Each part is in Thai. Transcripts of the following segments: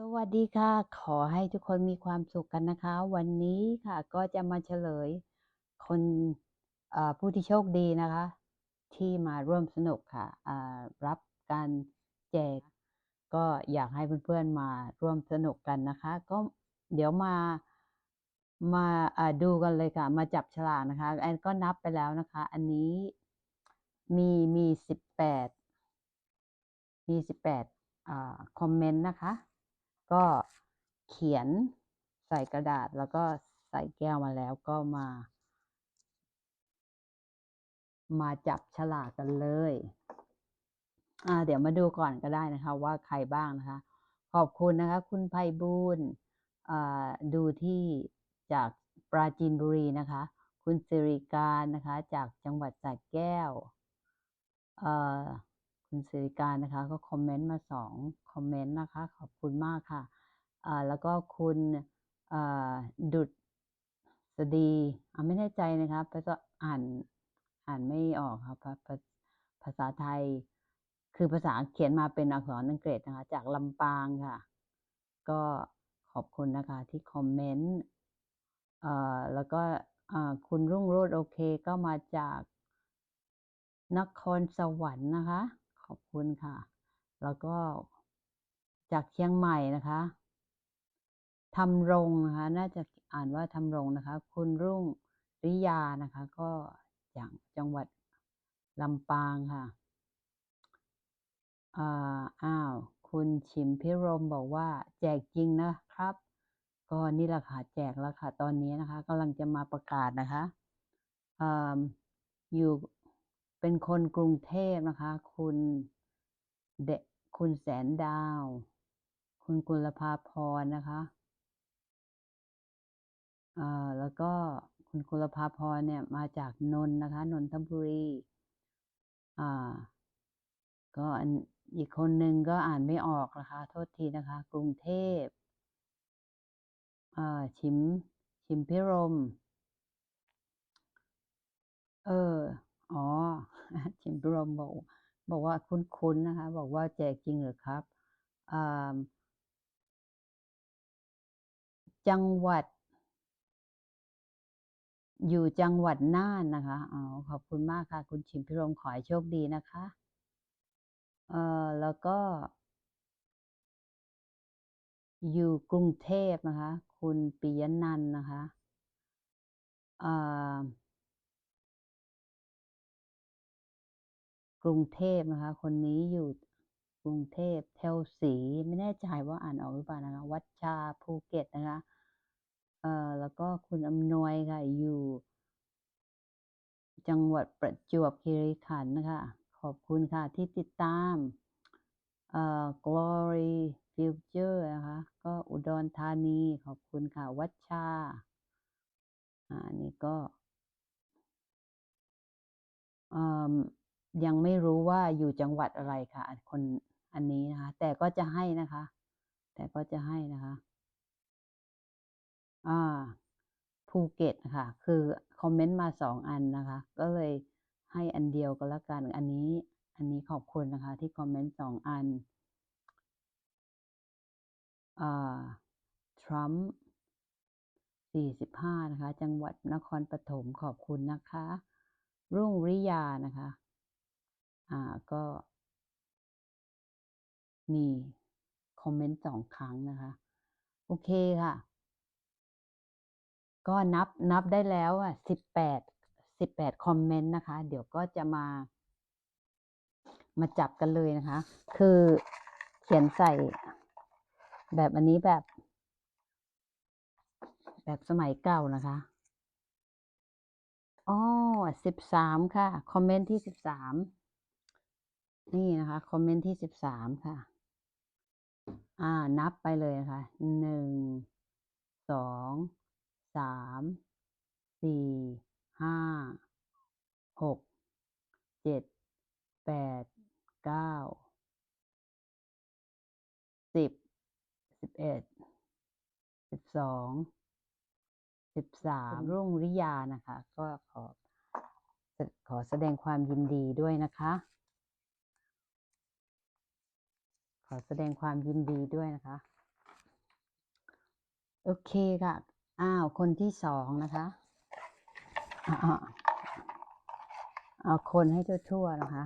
สวัสดีค่ะ ขอให้ทุกคนมีความสุขกันนะคะ วันนี้ค่ะก็จะมาเฉลย คนผู้ที่โชคดีนะคะ ที่มาร่วมสนุกค่ะรับการแจก ก็อยากให้เพื่อนๆมาร่วมสนุกกันนะคะ ก็เดี๋ยวมามาดูกันเลยค่ะ มาจับฉลากนะคะแอนก็นับไปแล้วนะคะ อันนี้มีมีสิบแปดมีสิบแปดคอมเมนต์นะคะ ก็เขียนใส่กระดาษแล้วก็ใส่แก้วมาแล้วก็มา มาจับฉลากกันเลย อ่า เดี๋ยวมาดูก่อนก็ได้นะคะ ว่าใครบ้างนะคะ ขอบคุณนะคะ คุณไพบูลย์อ่าดูที่จากปราจีนบุรีนะคะ คุณสิริการนะคะ จากจังหวัดสระแก้ว เอ่อ คุณสิริการนะคะ ก็คอมเมนต์มาสองคอมเมนต์นะคะ ขอบคุณมากค่ะแล้วก็คุณดุดสดีไม่แน่ใจนะคะภาษาอ่านอ่านไม่ออกครับภาภาษาไทย คือภาษาเขียนมาเป็นอักษรอังกฤษนะคะ จากลำปางค่ะ ก็ขอบคุณนะคะที่คอมเมนต์แล้วก็คุณรุ่งโรจน์โอเคก็มาจากนครสวรรค์นะคะ ขอบคุณค่ะ แล้วก็จากเชียงใหม่นะคะทำรงนะคะ น่าจะอ่านว่าทำรงนะคะ คุณรุ่งริยานะคะ ก็จากจังหวัดลำปางค่ะอ่าอ้าว คุณชิมพิรมบอกว่า แจกจริงนะครับ ก็นี่แหละค่ะแจกแล้วค่ะ ตอนนี้นะคะกำลังจะมาประกาศนะคะอ่าอยู่ เป็นคนกรุงเทพนะคะ คุณเดคุณแสนดาว คุณกุลภาพรนะคะอ่าแล้วก็คุณกุลภาพรเนี่ยมาจากนนนะคะ นนทบุรีอ่า ก็อันอีกคนหนึ่งก็อ่านไม่ออกนะคะ โทษทีนะคะ กรุงเทพอ่าชิม ชิมพิรม เออ อ๋อ ชิมพิรมบอกบอกว่าคุ้นๆนะคะ บอกว่าแจกจริงหรอครับ จังหวัด อยู่จังหวัดน่านนะคะอ๋อขอบคุณมากค่ะ คุณชิมพิรมขอให้โชคดีนะคะเอ่อแล้วก็ อยู่กรุงเทพนะคะ คุณปิยนันนะคะอ่า รุงเทพนะคะ คนนี้อยู่กรุงเทพแถวศรีไม่แน่ใจว่าอ่านออกหรือเปล่านะคะ วัชชาภูเก็ตนะคะเอ่อแล้วก็คุณอำนวยค่ะอยู่ จังหวัดประจวบคีรีขันธ์นะคะ ขอบคุณค่ะที่ติดตามเอ่อ Glory Future นะคะ ก็อุดรธานีขอบคุณค่ะ วัชชาอ่าอันนี้ก็อ่อ ยังไม่รู้ว่าอยู่จังหวัดอะไรค่ะ คนอันนี้นะคะ แต่ก็จะให้นะคะ แต่ก็จะให้นะคะ อ่าภูเก็ตค่ะ คือคอมเมนต์มาสองอันนะคะ ก็เลยให้อันเดียวก็แล้วกัน อันนี้ อันนี้ขอบคุณนะคะ ที่คอมเมนต์สองอัน อ่า ทรัมป์45นะคะ จังหวัดนครปฐมขอบคุณนะคะ รุ่งริยานะคะ อ่าก็ มีคอมเมนต์สองครั้งนะคะ โอเคค่ะ ก็นับนับได้แล้วอะ18 18คอมเมนต์นะคะ เดี๋ยวก็จะมา มาจับกันเลยนะคะ คือเขียนใส่แบบอันนี้แบบ แบบสมัยเก่านะคะอ๋อ13ค่ะ คอมเมนต์ที่13 นี่นะคะคอมเมนต์ที่13ค่ะ อ่า นับไปเลยนะคะ1 2 3 4 5 6 7 8 9 10 11 12 13รุ่งริยานะคะ ก็ขอสขอแสดงความยินดีด้วยนะคะ ข อแสดงความยินดีด้วยนะคะ โอเคค่ะ อ้าว คนที่สองนะคะเอาคนให้ทั่วๆนะคะ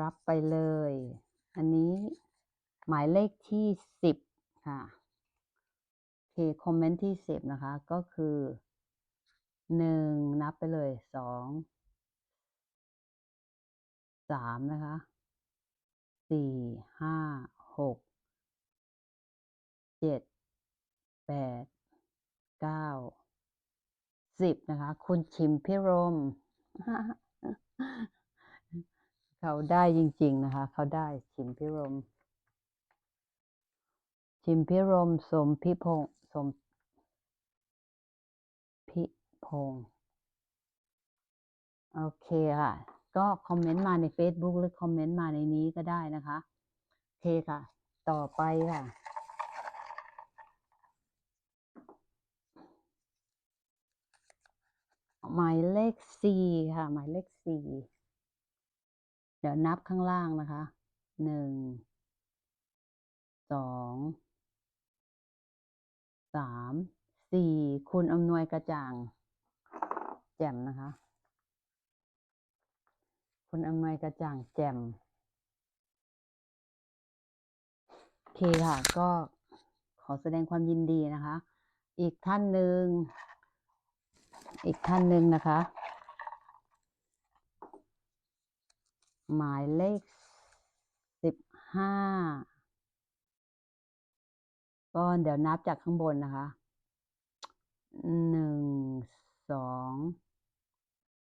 รับไปเลย อันนี้หมายเลขที่สิบค่ะโอเคคอมเมนต์ที่สิบนะคะ ก็คือหนึ่งนับไปเลยสองสามนะคะ สี่ห้าหกเจ็ดแปดเก้าสิบนะคะ คุณชิมพิรม เขาได้จริง ๆ นะคะ เขาได้ชิมพิรม ชิมพิรมสมพิพงษ์สมพิพงษ์โอเคค่ะ ก็คอมเมนต์มาใน Facebook หรือคอมเมนต์มาในนี้ก็ได้นะคะโอเคค่ะ ต่อไปค่ะ หมายเลขสี่ค่ะ หมายเลขสี่เดี๋ยวนับข้างล่างนะคะหนึ่งสองสามสี่คุณอำนวยกระจ่าง แจ่มนะคะ คุณอำนวยกระจ่างแจ่มโอเคค่ะ ก็ขอแสดงความยินดีนะคะ อีกท่านหนึ่ง อีกท่านหนึ่งนะคะ หมายเลขสิบห้าก็เดี๋ยวนับจากข้างบนนะคะหนึ่งสอง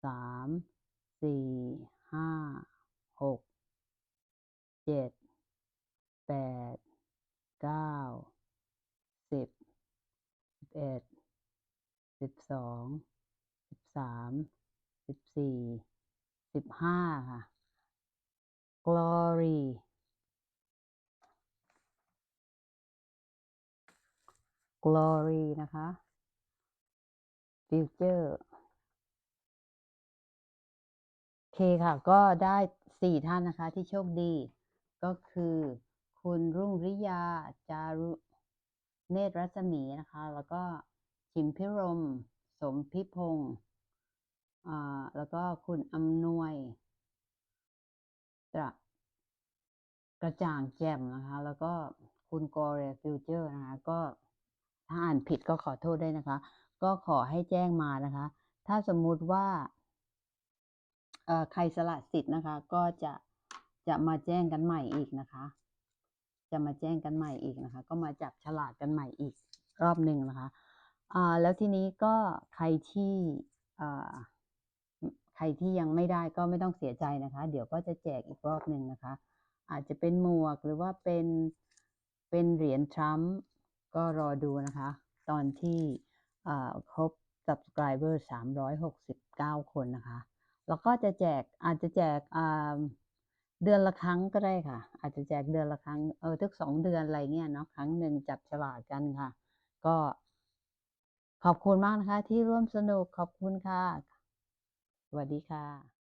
สามสี่ ห้าหกเจ็ดแปดเก้าสิบสิบเอ็ดสิบสองสิบสามสิบสี่สิบห้าค่ะ glory glory นะคะ future เคค่ะ ก็ได้สี่ท่านนะคะที่โชคดี ก็คือ คุณรุ่งริยา จารุเนตรรัศมีนะคะ แล้วก็ชิมพิรม สมพิพงศ์อ่าแล้วก็คุณอำนวยกระกระจ่างแจ่มนะคะ แล้วก็คุณกอเรฟิวเจอร์นะคะ ก็ถ้าอ่านผิดก็ขอโทษด้วยนะคะ ก็ขอให้แจ้งมานะคะ ถ้าสมมุติว่า ใครสละสิทธิ์นะคะ ก็จะจะมาแจ้งกันใหม่อีกนะคะ จะมาแจ้งกันใหม่อีกนะคะ ก็มาจับฉลากกันใหม่อีกรอบหนึ่งนะคะอ่าแล้วทีนี้ก็ใครที่ใครที่ยังไม่ได้ก็ไม่ต้องเสียใจนะคะ เดี๋ยวก็จะแจกอีกรอบหนึ่งนะคะ อาจจะเป็นหมวกหรือว่าเป็นเป็นเหรียญทรัมป์ก็รอดูนะคะ ตอนที่ครบ subscriber 369 คนนะคะ แล้วก็จะแจกอาจจะแจกเดือนละครั้งก็ได้ค่ะ อาจจะแจกเดือนละครั้งเออทุกสองเดือนอะไรเงี้ยเนาะครั้งหนึ่งจับฉลากกันค่ะ ก็ขอบคุณมากนะคะ ที่ร่วมสนุกขอบคุณค่ะสวัสดีค่ะ